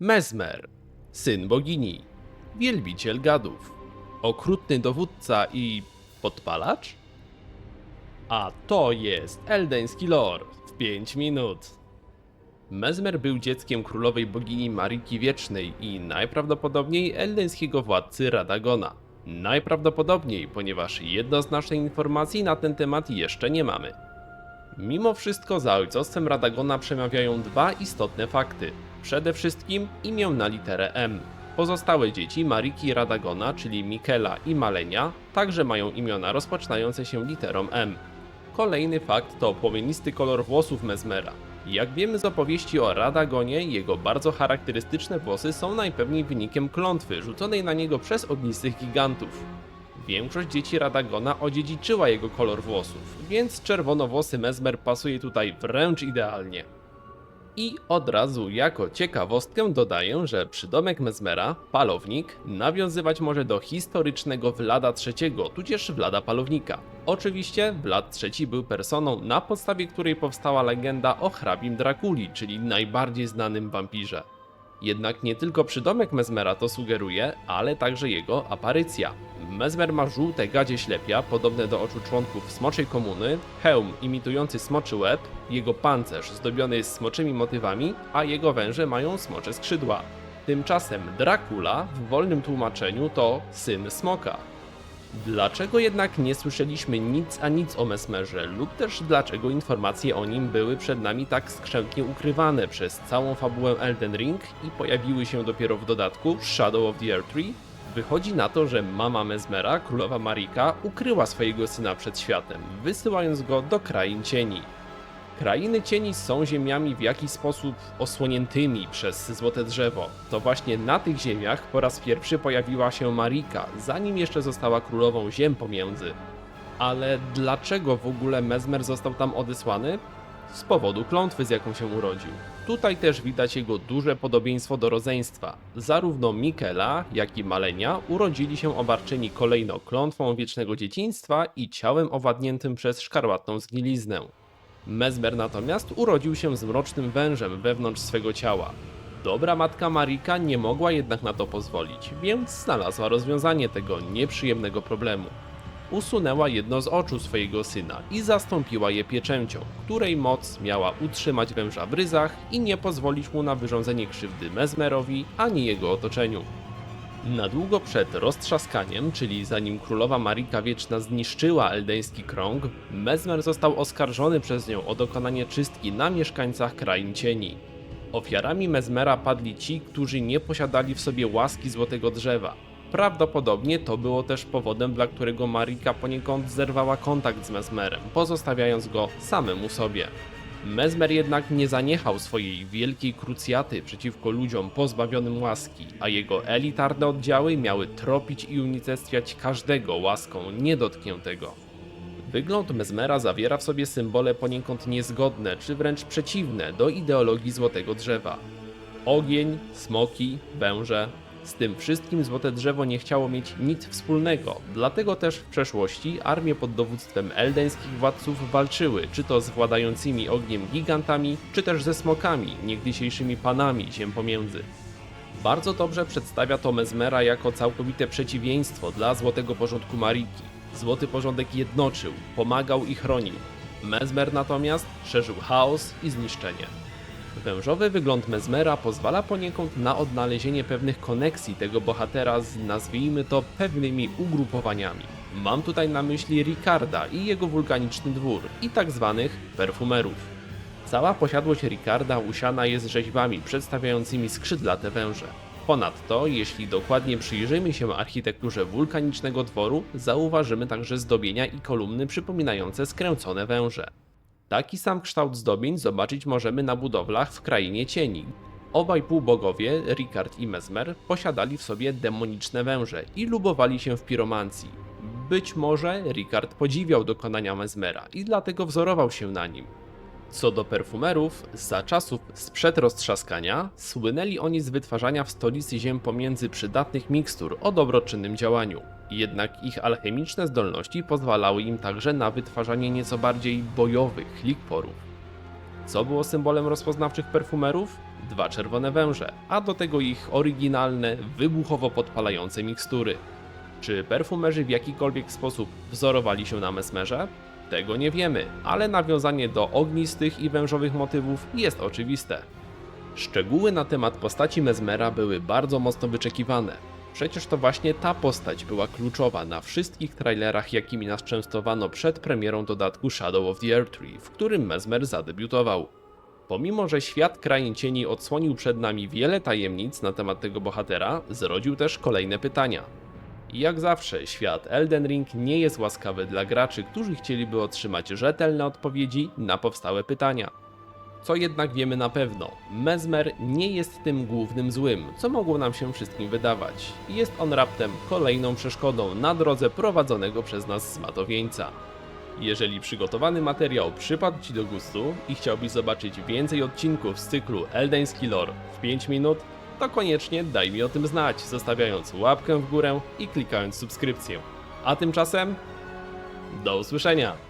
Mezmer, syn bogini, wielbiciel gadów, okrutny dowódca i podpalacz? A to jest eldeński lore w 5 minut. Mezmer był dzieckiem królowej bogini Mariki Wiecznej i najprawdopodobniej eldeńskiego władcy Radagona. Najprawdopodobniej, ponieważ jednoznacznej informacji na ten temat jeszcze nie mamy. Mimo wszystko za ojcostwem Radagona przemawiają dwa istotne fakty. Przede wszystkim imię na literę M. Pozostałe dzieci Mariki Radagona, czyli Mikela i Malenia, także mają imiona rozpoczynające się literą M. Kolejny fakt to płomienisty kolor włosów Mezmera. Jak wiemy z opowieści o Radagonie, jego bardzo charakterystyczne włosy są najpewniej wynikiem klątwy rzuconej na niego przez ognistych gigantów. Większość dzieci Radagona odziedziczyła jego kolor włosów, więc czerwonowłosy Mezmer pasuje tutaj wręcz idealnie. I od razu jako ciekawostkę dodaję, że przydomek Mezmera, palownik, nawiązywać może do historycznego Vlada III, tudzież Vlada Palownika. Oczywiście Vlad III był personą, na podstawie której powstała legenda o hrabim Drakuli, czyli najbardziej znanym wampirze. Jednak nie tylko przydomek Mezmera to sugeruje, ale także jego aparycja. Mezmer ma żółte gadzie ślepia, podobne do oczu członków smoczej komuny, hełm imitujący smoczy łeb, jego pancerz zdobiony jest smoczymi motywami, a jego węże mają smocze skrzydła. Tymczasem Dracula w wolnym tłumaczeniu to syn smoka. Dlaczego jednak nie słyszeliśmy nic a nic o Mesmerze, lub też dlaczego informacje o nim były przed nami tak skrzętnie ukrywane przez całą fabułę Elden Ring i pojawiły się dopiero w dodatku Shadow of the Earth? Wychodzi na to, że mama Mesmera, królowa Marika, ukryła swojego syna przed światem, wysyłając go do krain cieni. Krainy cieni są ziemiami w jakiś sposób osłoniętymi przez złote drzewo. To właśnie na tych ziemiach po raz pierwszy pojawiła się Marika, zanim jeszcze została królową ziem pomiędzy. Ale dlaczego w ogóle Mezmer został tam odesłany? Z powodu klątwy, z jaką się urodził. Tutaj też widać jego duże podobieństwo do rodzeństwa. Zarówno Mikela, jak i Malenia urodzili się obarczeni kolejno klątwą wiecznego dzieciństwa i ciałem owładniętym przez szkarłatną zgniliznę. Mezmer natomiast urodził się z mrocznym wężem wewnątrz swego ciała. Dobra matka Marika nie mogła jednak na to pozwolić, więc znalazła rozwiązanie tego nieprzyjemnego problemu. Usunęła jedno z oczu swojego syna i zastąpiła je pieczęcią, której moc miała utrzymać węża w ryzach i nie pozwolić mu na wyrządzenie krzywdy Mezmerowi ani jego otoczeniu. Na długo przed roztrzaskaniem, czyli zanim królowa Marika Wieczna zniszczyła eldeński krąg, Mezmer został oskarżony przez nią o dokonanie czystki na mieszkańcach krain cieni. Ofiarami Mezmera padli ci, którzy nie posiadali w sobie łaski złotego drzewa. Prawdopodobnie to było też powodem, dla którego Marika poniekąd zerwała kontakt z Mezmerem, pozostawiając go samemu sobie. Mezmer jednak nie zaniechał swojej wielkiej krucjaty przeciwko ludziom pozbawionym łaski, a jego elitarne oddziały miały tropić i unicestwiać każdego łaską niedotkniętego. Wygląd Mezmera zawiera w sobie symbole poniekąd niezgodne, czy wręcz przeciwne do ideologii Złotego Drzewa. Ogień, smoki, węże. Z tym wszystkim Złote Drzewo nie chciało mieć nic wspólnego, dlatego też w przeszłości armie pod dowództwem eldeńskich władców walczyły, czy to z władającymi ogniem gigantami, czy też ze smokami, niegdysiejszymi panami ziem pomiędzy. Bardzo dobrze przedstawia to Mezmera jako całkowite przeciwieństwo dla Złotego Porządku Mariki. Złoty Porządek jednoczył, pomagał i chronił. Mezmer natomiast szerzył chaos i zniszczenie. Wężowy wygląd Mezmera pozwala poniekąd na odnalezienie pewnych koneksji tego bohatera z, nazwijmy to, pewnymi ugrupowaniami. Mam tutaj na myśli Ricarda i jego wulkaniczny dwór i tak zwanych perfumerów. Cała posiadłość Ricarda usiana jest rzeźbami przedstawiającymi skrzydlate węże. Ponadto, jeśli dokładnie przyjrzymy się architekturze wulkanicznego dworu, zauważymy także zdobienia i kolumny przypominające skręcone węże. Taki sam kształt zdobień zobaczyć możemy na budowlach w Krainie Cieni. Obaj półbogowie, Ricard i Mesmer, posiadali w sobie demoniczne węże i lubowali się w piromancji. Być może Ricard podziwiał dokonania Mesmera i dlatego wzorował się na nim. Co do perfumerów, za czasów sprzed roztrzaskania słynęli oni z wytwarzania w stolicy ziem pomiędzy przydatnych mikstur o dobroczynnym działaniu. Jednak ich alchemiczne zdolności pozwalały im także na wytwarzanie nieco bardziej bojowych likworów. Co było symbolem rozpoznawczych perfumerów? Dwa czerwone węże, a do tego ich oryginalne, wybuchowo podpalające mikstury. Czy perfumerzy w jakikolwiek sposób wzorowali się na Mesmerze? Tego nie wiemy, ale nawiązanie do ognistych i wężowych motywów jest oczywiste. Szczegóły na temat postaci Mesmera były bardzo mocno wyczekiwane. Przecież to właśnie ta postać była kluczowa na wszystkich trailerach, jakimi nas częstowano przed premierą dodatku Shadow of the Erdtree, w którym Mesmer zadebiutował. Pomimo, że świat Krain Cieni odsłonił przed nami wiele tajemnic na temat tego bohatera, zrodził też kolejne pytania. I jak zawsze, świat Elden Ring nie jest łaskawy dla graczy, którzy chcieliby otrzymać rzetelne odpowiedzi na powstałe pytania. Co jednak wiemy na pewno, Mesmer nie jest tym głównym złym, co mogło nam się wszystkim wydawać. Jest on raptem kolejną przeszkodą na drodze prowadzonego przez nas zmatowieńca. Jeżeli przygotowany materiał przypadł Ci do gustu i chciałbyś zobaczyć więcej odcinków z cyklu Eldeński Lore w 5 minut, to koniecznie daj mi o tym znać, zostawiając łapkę w górę i klikając subskrypcję. A tymczasem do usłyszenia!